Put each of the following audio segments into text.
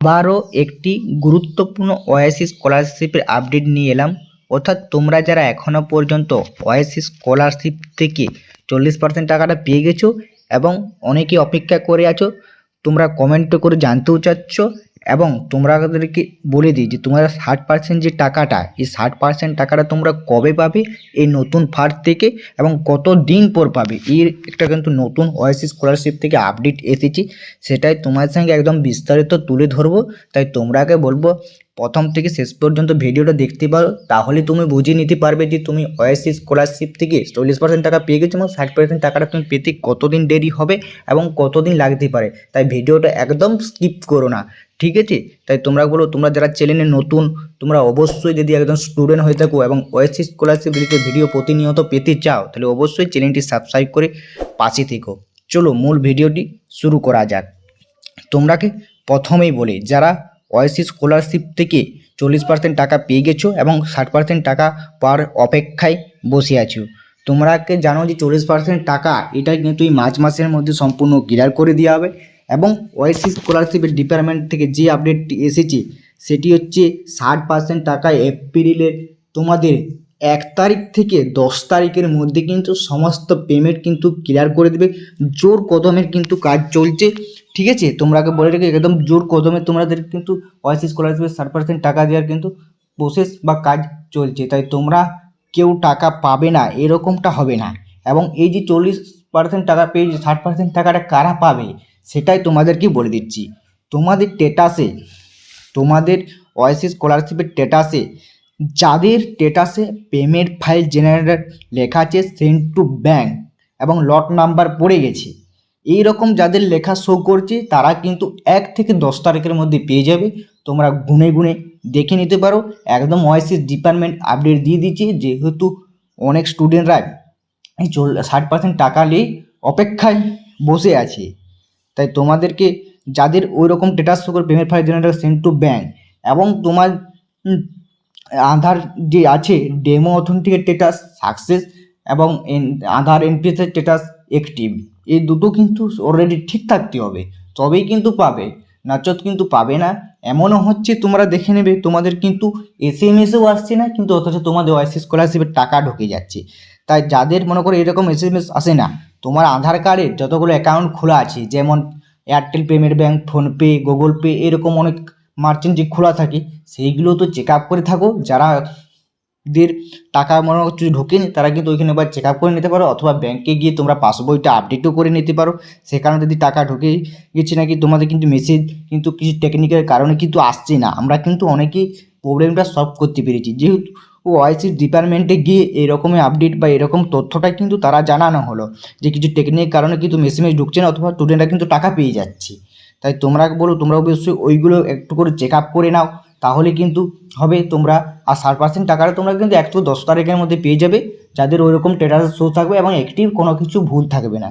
আবারও একটি গুরুত্বপূর্ণ ওয়াইসি স্কলারশিপের আপডেট নিয়ে এলাম। অর্থাৎ তোমরা যারা এখনও পর্যন্ত ওয়াইসি স্কলারশিপ থেকে চল্লিশ পার্সেন্ট টাকাটা পেয়ে গেছো এবং অনেকে অপেক্ষা করে আছো, তোমরা কমেন্ট করে জানতেও চাচ্ছ এবং তোমরা তাদেরকে বলে দিই যে তোমরা ষাট পার্সেন্ট যে টাকাটা, এই ষাট পার্সেন্ট টাকাটা তোমরা কবে পাবে? এই নতুন ফান্ড থেকে এবং কত দিন পর পাবে? এর একটা কিন্তু নতুন ওয়াইসি স্কলারশিপ থেকে আপডেট এসেছি। সেটাই তোমার সঙ্গে একদম বিস্তারিত তুলে ধরবো। তাই তোমরাকে বলব, প্রথম থেকে শেষ পর্যন্ত ভিডিওটা দেখতে পারো। তাহলে তুমি বুঝে নিতে পারবে যে তুমি ওয়াইসি স্কলারশিপ থেকে চল্লিশ পার্সেন্ট টাকা পেয়ে গেছো এবং ষাট পার্সেন্ট টাকাটা তুমি পেতে কতদিন দেরি হবে এবং কতদিন লাগতে পারে। তাই ভিডিওটা একদম স্কিপ করো না। ঠিক আছে? তাই তোমরা বলো, তোমরা যারা চ্যানেলে নতুন, তোমরা অবশ্যই যদি একজন স্টুডেন্ট হয়ে থাকো এবং ওএসসি স্কলারশিপ রিলেটেড ভিডিও প্রতিনিয়ত পেতে চাও, তাহলে অবশ্যই চ্যানেলটি সাবস্ক্রাইব করে পাশে থেকো। চলো মূল ভিডিওটি শুরু করা যাক। তোমরাকে প্রথমেই বলি, যারা ওয়াইসি স্কলারশিপ থেকে চল্লিশ পার্সেন্ট টাকা পেয়ে গেছো এবং ষাট পার্সেন্ট টাকা পাওয়ার অপেক্ষায় বসে আছো, তোমরাকে জানো যে চল্লিশ পার্সেন্ট টাকা, এটা কিন্তু এই মার্চ মাসের মধ্যে সম্পূর্ণ ক্লিয়ার করে দেওয়া হবে। এবং ওয়াইসি স্কলারশিপের ডিপার্টমেন্ট থেকে যে আপডেটটি এসেছে, সেটি হচ্ছে ষাট পার্সেন্ট টাকা এপ্রিলের তোমাদের এক তারিখ থেকে দশ তারিখের মধ্যে কিন্তু সমস্ত পেমেন্ট কিন্তু ক্লিয়ার করে দেবে। জোর কদমের কিন্তু কাজ চলছে। ঠিক আছে? তোমরাকে বলে রেখে, একদম জোর কদমে তোমাদের কিন্তু ওয়াইসি স্কলারশিপের ষাট পার্সেন্ট টাকা দেওয়ার কিন্তু প্রসেস বা কাজ চলছে। তাই তোমরা কেউ টাকা পাবে না, এরকমটা হবে না। এবং এই যে চল্লিশ পার্সেন্ট টাকা পেয়েছে, ষাট পার্সেন্ট টাকাটা কারা পাবে? সেটাই তোমাদেরকে বলে দিচ্ছি। তোমাদের টেটাসে তোমাদের ওয়াইসি স্কলারশিপের টেটাসে যাদের টেটাসে পেমেন্ট ফাইল জেনারেটর লেখা আছে সেন্ড টু ব্যাঙ্ক এবং লট নাম্বার পড়ে গেছে। এই রকম যাদের লেখা শো করছে, তারা কিন্তু এক থেকে দশ তারিখের মধ্যে পেয়ে যাবে। তোমরা গুনে গুনে দেখে নিতে পারো। একদম ওয়াইসি ডিপার্টমেন্ট আপডেট দিয়ে দিচ্ছে, যেহেতু অনেক স্টুডেন্টরা এই চল, ষাট পার্সেন্ট টাকা নিয়ে অপেক্ষায় বসে আছে। তাই তোমাদেরকে যাদের ওই রকম স্টেটাস শো করে payment file generator send to bank এবং তোমার আধার যে আছে ডেমো অথেন্টিকেট স্টেটাস সাকসেস এবং আধার এনপিএসের স্টেটাস অ্যাক্টিভ এই দুটো কিন্তু অলরেডি ঠিক থাকতে হবে, তবেই কিন্তু পাবে, নাচত কিন্তু পাবে না, এমনও হচ্ছে তোমরা দেখে নেবে, তোমাদের কিন্তু এস এম এসও আসছে না, কিন্তু অথচ তোমাদের ওয়াইসি স্কলারশিপের টাকা ঢুকে যাচ্ছে, তাই যাদের মনে করো এরকম এস এম এস আসে না তোমার আধার কার্ডে যতগুলো অ্যাকাউন্ট খোলা আছে, যেমন Airtel payment bank PhonePe Google Pay এরকম অনেক মার্চেন্ট যে খোলা থাকে, সেইগুলো তো চেক আপ করে থাকো। যারা দের টাকা মনে হচ্ছে ঢোকেনি, তারা কিন্তু ওইখানে এবার চেক আপ করে নিতে পারো, অথবা ব্যাংকে গিয়ে তোমরা পাসবইটা আপডেটও করে নিতে পারো। সেখানে যদি টাকা ঢুকে গেছে নাকি, তোমাদের কিন্তু মেসেজ কিন্তু কিছু টেকনিক্যাল কারণে কিন্তু আসছে না। আমরা কিন্তু অনেকেই প্রবলেমটা সলভ করতে পেরেছি। যেহেতু ওআইসি ডিপার্টমেন্টে গিয়ে এরকমই আপডেট বা এরকম তথ্যটা কিন্তু তারা জানানো হলো যে কিছু টেকনিক্যাল কারণে কিন্তু মেসেজ ঢুকছে না অথবা স্টুডেন্টরা কিন্তু টাকা পেয়ে যাচ্ছে। তাই তোমরা বলো তোমরা অবশ্যই ওইগুলো একটু করে চেক আপ করে নাও, তাহলে কিন্তু হবে তোমরা, আর ষাট পার্সেন্ট টাকাটা তোমরা কিন্তু একটু দশ তারিখের মধ্যে পেয়ে যাবে, যাদের ওইরকম টেটাস শো থাকবে এবং একটি কোনো কিছু ভুল থাকবে না।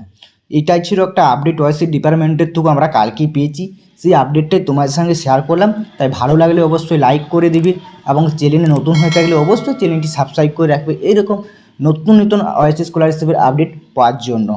এটাই ছিল একটা আপডেট ওয়াইসি ডিপার্টমেন্টের থেকে আমরা কালকেই পেয়েছি। সেই আপডেটটাই তোমাদের সঙ্গে শেয়ার করলাম। তাই ভালো লাগলে অবশ্যই লাইক করে দিবে এবং চ্যানেলে নতুন হয়ে থাকলে অবশ্যই চ্যানেলটি সাবস্ক্রাইব করে রাখবে। এরকম নতুন নতুন ওয়াইসি স্কলারশিপের আপডেট পাওয়ার জন্য।